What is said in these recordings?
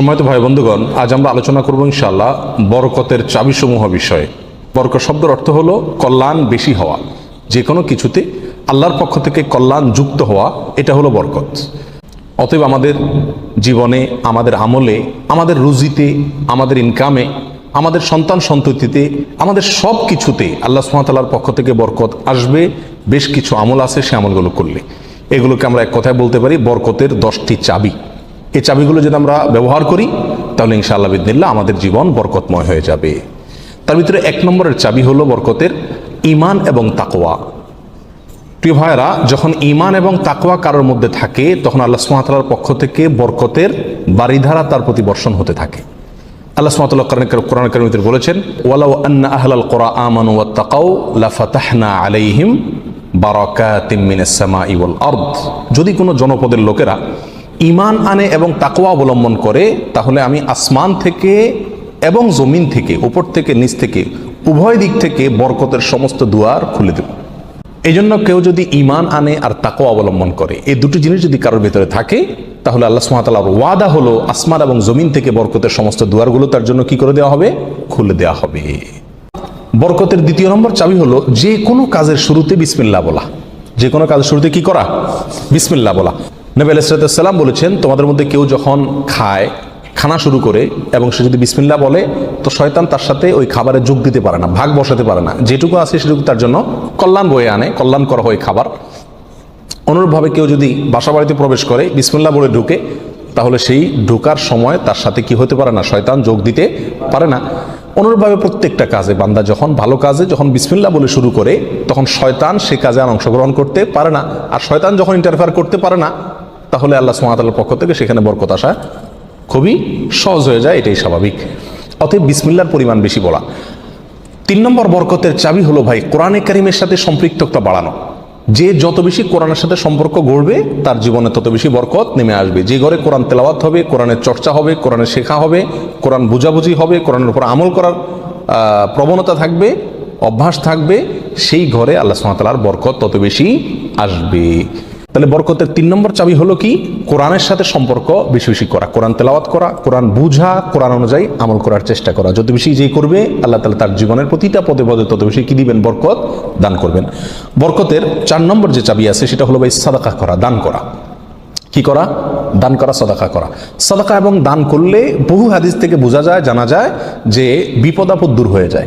সম্মানিত ভাই বন্ধুগণ, আজ আমরা আলোচনা করব ইনশাআল্লাহ বরকতের চাবিসমূহ বিষয়ে। বরকত শব্দের অর্থ হলো কল্যাণ বেশি হওয়া। যে কোনো কিছুতে আল্লাহর পক্ষ থেকে কল্যাণ যুক্ত হওয়া, এটা হলো বরকত। অতএব আমাদের জীবনে, আমাদের আমলে, আমাদের রুজিতে, আমাদের ইনকামে, আমাদের সন্তান সন্ততিতে, আমাদের সব কিছুতে আল্লাহ সুমাতাল্লাহর পক্ষ থেকে বরকত আসবে। বেশ কিছু আমল আছে সে আমলগুলো করলে। এগুলোকে আমরা এক কথায় বলতে পারি বরকতের দশটি চাবি। এই চাবিগুলো যদি আমরা ব্যবহার করি, তাহলে ইনশাআল্লাহ বিদিল্লা আমাদের জীবন বরকতময় হয়ে যাবে। তার ভিতরে এক নম্বরের চাবি হলো বরকতের ইমান এবং তাকোয়া প্রিয় ভাইয়েরা, যখন ইমান এবং তাকওয়া কারোর মধ্যে থাকে, তখন আল্লাহ সুমাতার পক্ষ থেকে বরকতের বাড়িধারা তার প্রতি বর্ষণ হতে থাকে। আল্লাহ সুমাতাল্লাহ কোরআন করিমিতে বলেছেন, ওয়ালাউ আন্না আহলাল কোরআ আমানু ওয়া তাকাউ লাফাতাহনা আলাইহিম বারাকাতিম মিনাস সামাই ওয়াল আরদ। যদি কোনো জনপদের লোকেরা ইমান আনে এবং তাকোয়া অবলম্বন করে, তাহলে আমি আসমান থেকে এবং জমিন থেকে, উপর থেকে, নিচ থেকে, উভয় দিক থেকে বরকতের সমস্ত দুয়ার খুলে দেব। এই জন্য কেউ যদি ইমান আনে আর তাকও অবলম্বন করে, এই দুটি জিনিস যদি কারোর ভেতরে থাকে, তাহলে আল্লাহ সুমাতালার ওয়াদা হলো, আসমান এবং জমিন থেকে বরকতের সমস্ত দুয়ারগুলো তার জন্য কি করে দেওয়া হবে? খুলে দেওয়া হবে। বরকতের দ্বিতীয় নম্বর চাবি হলো, যে কোনো কাজের শুরুতে বিসমিল্লা বলা। যে কোনো কাজের শুরুতে কি করা? বিসমিল্লা বলা। নবী আলাইসালাম বলেছেন, তোমাদের মধ্যে কেউ যখন খায়, খানা শুরু করে এবং সে যদি বিসমিল্লা বলে, তো শয়তান তার সাথে ওই খাবারে যোগ দিতে পারে না, ভাগ বসাতে পারে না। যেটুকু আছে সেটুকু তার জন্য কল্যাণ বয়ে আনে, কল্যাণ করা হয় খাবার। অনুরূপভাবে কেউ যদি বাসা বাড়িতে প্রবেশ করে বিসমিল্লা বলে ঢুকে, তাহলে সেই ঢোকার সময় তার সাথে কি হতে পারে না? শয়তান যোগ দিতে পারে না। অনুরূপভাবে প্রত্যেকটা কাজে বান্দা যখন ভালো কাজে, যখন বিসমিল্লা বলে শুরু করে, তখন শয়তান সে কাজে আর অংশগ্রহণ করতে পারে না। আর শয়তান যখন ইন্টারফেয়ার করতে পারে না তাহলে আল্লাহ সুমাতার পক্ষ থেকে সেখানে বরকত আসা খুবই সহজ হয়ে যায়, এটাই স্বাভাবিক। অতএব বিসমিল্লার পরিমাণ বেশি বলা। তিন নম্বর বরকতের চাবি হলো ভাই, কোরআনে কারিমের সাথে সম্পৃক্ততা বাড়ানো। যে যত বেশি কোরআনের সাথে সম্পর্ক গড়বে, তার জীবনে তত বেশি বরকত নেমে আসবে। যে ঘরে কোরআন তেলাওয়াত হবে, কোরআনের চর্চা হবে, কোরআনের শেখা হবে, কোরআন বুঝাবুঝি হবে, কোরআনের উপর আমল করার প্রবণতা থাকবে, অভ্যাস থাকবে, সেই ঘরে আল্লাহ সুমাতালার বরকত তত বেশি আসবে। তাহলে বরকতের তিন নম্বর চাবি হলো কি? কোরআনের সাথে সম্পর্ক বেশি বেশি করা, কোরআন তেলাওয়াত করা, কোরআন বুঝা, কোরআন অনুযায়ী আমল করার চেষ্টা করা। যত বেশি যেই করবে, আল্লাহ তালা তার জীবনের প্রতিটা পদে পদে তত বেশি কি দিবেন? বরকত দান করবেন। বরকতের চার নম্বর যে চাবি আছে, সেটা হলো ভাই সাদাকা করা, দান করা। কি করা? দান করা, সদাকা করা। সদাকা এবং দান করলে বহু হাদিস থেকে বোঝা যায়, জানা যায় যে বিপদ আপদ দূর হয়ে যায়।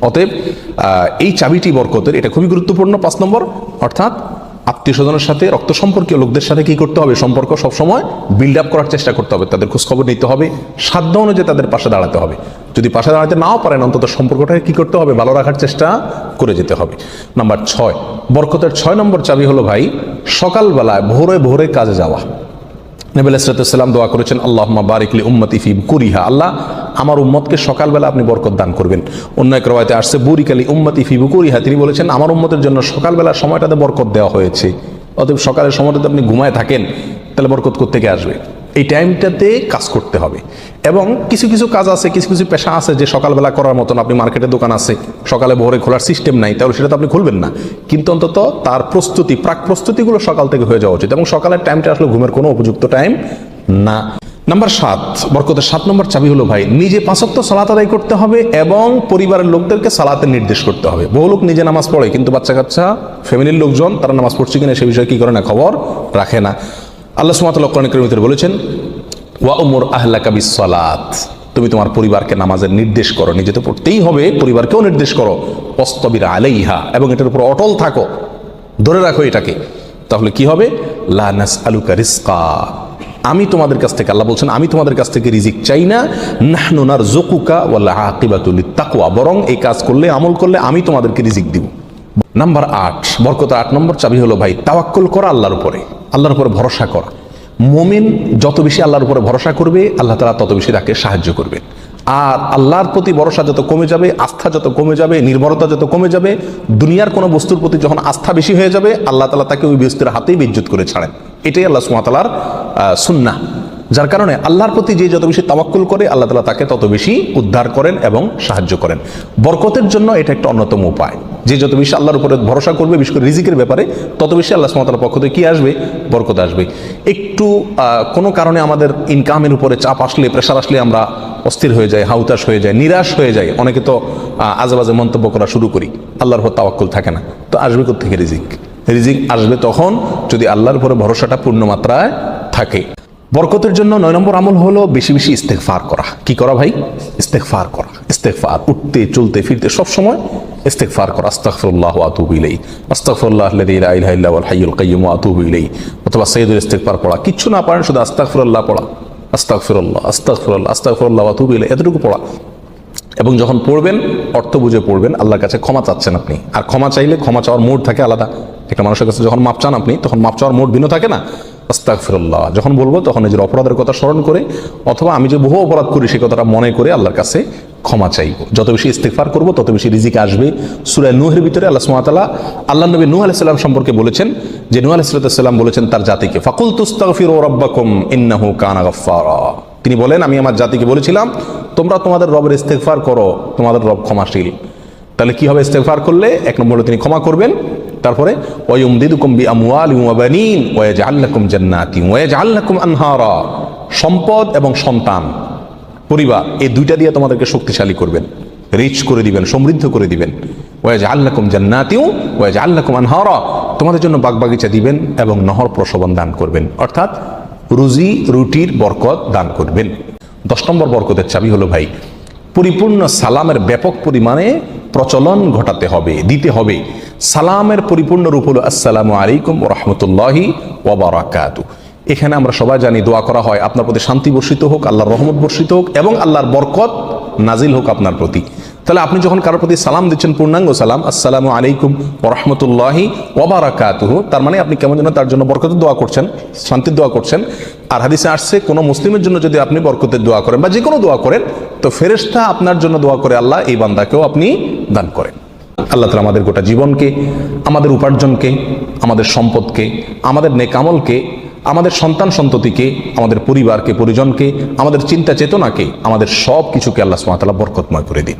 অতএব এই চাবিটি বরকতের, এটা খুবই গুরুত্বপূর্ণ, পাঁচ নম্বর। অর্থাৎ আত্মীয় স্বজনের সাথে রক্ত সম্পর্কীয় লোকদের সাথে কি করতে হবে? সম্পর্ক সবসময় বিল্ড আপ করার চেষ্টা করতে হবে। তাদের খোঁজখবর নিতে হবে, সাধ্য অনুযায়ী তাদের পাশে দাঁড়াতে হবে। যদি পাশে দাঁড়াতে নাও পারেন, অন্তত সম্পর্কটাকে কি করতে হবে? ভালো রাখার চেষ্টা করে যেতে হবে। নাম্বার ছয়, বরকতের ছয় নম্বর চাবি হলো ভাই, সকালবেলায় ভোরে ভোরে কাজে যাওয়া। নবী আলাইসালাম দোয়া করেছেন আল্লাহ বারিকলি উম্মতি ফি কুরিহা। আল্লাহ আমার উম্মতকে সকালবেলা আপনি বরকত দান করবেন। অন্য এক রবায়তে আসছে বুরিকালি উম্মতি ফি বুকুরিহা তিনি বলেছেন, আমার উম্মতের জন্য সকালবেলা সময়টাতে বরকত দেওয়া হয়েছে। অতএব সকালের সময়টাতে আপনি ঘুমায় থাকেন, তাহলে বরকত থেকে আসবে? এই টাইমটাতে কাজ করতে হবে। এবং কিছু কিছু কাজ আছে, কিছু কিছু পেশা আছে যে সকালবেলা করার মতন আপনি মার্কেটে দোকান আছে, সকালে ভোরে খোলার সিস্টেম নাই, তাহলে সেটা তো আপনি খুলবেন না। কিন্তু অন্তত তার প্রস্তুতি, প্রাক প্রস্তুতিগুলো সকাল থেকে হয়ে যাওয়া উচিত। এবং সকালের টাইমটা আসলে ঘুমের কোনো উপযুক্ত টাইম না। নাম্বার সাত, বরকতের সাত নম্বর চাবি হলো, ভাই, নিজে পাঁচক্ত সালাত আদায় করতে হবে এবং পরিবারের লোকদেরকে সালাতের নির্দেশ করতে হবে। বহু লোক নিজে নামাজ পড়ে, কিন্তু বাচ্চা কাচ্চা ফ্যামিলির লোকজন, তারা নামাজ পড়ছে কিনা সে বিষয়ে কি করে না খবর রাখে না। আল্লাহ সুমাত কোরআন করিমিতের বলেছেন, ওয়া উমর আহলা কাবিস সালাত তুমি তোমার পরিবারকে নামাজের নির্দেশ করো, নিজে তো পড়তেই হবে, পরিবারকেও নির্দেশ করো অস্তবির আলাইহা, এবং এটার উপর অটল থাকো, ধরে রাখো এটাকে। তাহলে কি হবে? লানাস আলুকা রিস্কা আমি তোমাদের কাছ থেকে, আল্লাহ বলছেন, আমি তোমাদের কাছ থেকে রিজিক চাই না নাহনুনার জকুকা ওয়াল্লা আকিবাতুল তাকুয়া বরং এই কাজ করলে, আমল করলে আমি তোমাদেরকে রিজিক দিব। নাম্বার আট বরকতা আট নম্বর চাবি হলো, ভাই, তাওয়াক্কুল করা আল্লাহর উপরে। আল্লাহর উপরে ভরসা করা। মোমিন যত বেশি আল্লাহর উপরে ভরসা করবে, আল্লাহ তালা তত বেশি তাকে সাহায্য করবে। আর আল্লাহর প্রতি ভরসা যত কমে যাবে, আস্থা যত কমে যাবে, নির্ভরতা যত কমে যাবে, দুনিয়ার কোনো বস্তুর প্রতি যখন আস্থা বেশি হয়ে যাবে, আল্লাহ তালা তাকে ওই বস্তুর হাতেই বিদ্যুৎ করে ছাড়েন। এটাই আল্লাহ সুমাতালার সুন্না যার কারণে আল্লাহর প্রতি যে যত বেশি তাওয়াক্কুল করে, আল্লাহ তালা তাকে তত বেশি উদ্ধার করেন এবং সাহায্য করেন। বরকতের জন্য এটা একটা অন্যতম উপায়। যে যত বেশি আল্লাহর উপরে ভরসা করবে, বিশেষ করে রিজিকের ব্যাপারে, তত বেশি আল্লাহ সুমাতার পক্ষ থেকে কী আসবে? বরকত আসবে। একটু কোনো কারণে আমাদের ইনকামের উপরে চাপ আসলে প্রেশার আসলে আমরা অস্থির হয়ে যাই হাউতাস হয়ে যায় নিরাশ হয়ে যায় অনেকে তো আজেবাজে মন্তব্য করা শুরু করি, আল্লাহর উপর তাওয়াক্কুল থাকে না। তো আসবে থেকে রিজিক? রিজিক আসবে তখন যদি আল্লাহর উপরে ভরসাটা পূর্ণ মাত্রায় থাকে। বরকতের জন্য নয় নম্বর আমল হলো বেশি বেশি ইস্তেকফার করা। কি করা ভাই? ইস্তেকফার করা। ইস্তেকফার উঠতে, চলতে, ফিরতে সব সময় ইস্তেকফার করা। আস্তাগফিরুল্লাহ ওয়া আতুবু ইল্লা হুয়াল হাইয়ুল কাইয়্যুম ওয়া আতুবু ইলাইহি। অথবা সাইয়্যিদুল ইস্তেকফার পড়া। কিচ্ছু না পারেন, শুধু আস্তাগফিরুল্লাহ পড়া। আস্তাগফিরুল্লাহ আস্তাগফিরুল্লাহ ওয়া আতুবু ইলাইহি। এতটুকু পড়া। এবং যখন পড়বেন, অর্থ বুঝে পড়বেন, আল্লাহর কাছে ক্ষমা চাচ্ছেন আপনি। আর ক্ষমা চাইলে ক্ষমা চাওয়ার মোড থাকে আলাদা। একটা মানুষের কাছে যখন মাপ চান আপনি, তখন মাপ চাওয়ার মোড ভিন্ন থাকে না। আস্তাক ফিরল্লাহ যখন বলব, তখন নিজের অপরাধের কথা স্মরণ করে, অথবা আমি যে বহু অপরাধ করি সে কথাটা মনে করে আল্লাহর কাছে ক্ষমা চাইব। যত বেশি ইস্তেকফার করব, তত বেশি রিজিক আসবে। সুরায় নুহের ভিতরে আল্লাহ সুমাতালা আল্লাহ নবী নুহ আলাইসাল্লাম সম্পর্কে বলেছেন, যে নুহ আলাইসাল্লাম বলেছেন তার জাতিকে ফাকুল তুস্তাগফির ও রব্বাকুম ইন্নাহু কানা গাফফারা। তিনি বলেন, আমি আমার জাতিকে বলেছিলাম, তোমরা তোমাদের রবের ইস্তেগফার করো, তোমাদের রব ক্ষমাশীল। তাহলে কি হবে ইস্তেগফার করলে? এক নম্বরে তিনি ক্ষমা করবেন তারপরে সম্পদ এবং সন্তান, পরিবার, এই দুইটা দিয়ে তোমাদেরকে শক্তিশালী করবেন রিচ করে দিবেন, সমৃদ্ধ করে দিবেন। ওয়াজ আল্লাকুম জান্নাতিউ ওয়াজ আল্লাকুম আনহারা। তোমাদের জন্য বাগবাগিচা দিবেন এবং নহর প্রসবন দান করবেন। অর্থাৎ রুজি, রুটির বরকত দান করবেন। দশ নম্বর বরকতের চাবি হলো, ভাই, পরিপূর্ণ সালামের ব্যাপক পরিমাণে প্রচলন ঘটাতে হবে, দিতে হবে। সালামের পরিপূর্ণ রূপ হলো, আসসালামু আলাইকুম রহমতুল্লাহি ওবরাকাতু এখানে আমরা সবাই জানি দোয়া করা হয় আপনার প্রতি শান্তি বর্ষিত হোক, আল্লাহর রহমত বর্ষিত হোক এবং আল্লাহর বরকত নাজিল হোক আপনার প্রতি। তাহলে আপনি যখন কারোর প্রতি সালাম দিচ্ছেন, পূর্ণাঙ্গ সালাম, আসসালামু আলাইকুম ওরহমতুল্লাহি ওবারাকাতুহ তার মানে আপনি কেমন যেন তার জন্য বরকতের দোয়া করছেন, শান্তির দোয়া করছেন। আর হাদিসে আসছে, কোনো মুসলিমের জন্য যদি আপনি বরকতের দোয়া করেন বা যে কোনো দোয়া করেন, তো ফেরেশতা আপনার জন্য দোয়া করে আল্লাহ এই বান্দাকেও আপনি দান করেন। আল্লাহ তালা আমাদের গোটা জীবনকে, আমাদের উপার্জনকে, আমাদের সম্পদকে, আমাদের নেকামলকে, আমাদের সন্তান সন্ততিকে, আমাদের পরিবারকে, পরিজনকে, আমাদের চিন্তা চেতনাকে, আমাদের সব কিছুকে আল্লাহ সুমাতালা বরকতময় করে দিন।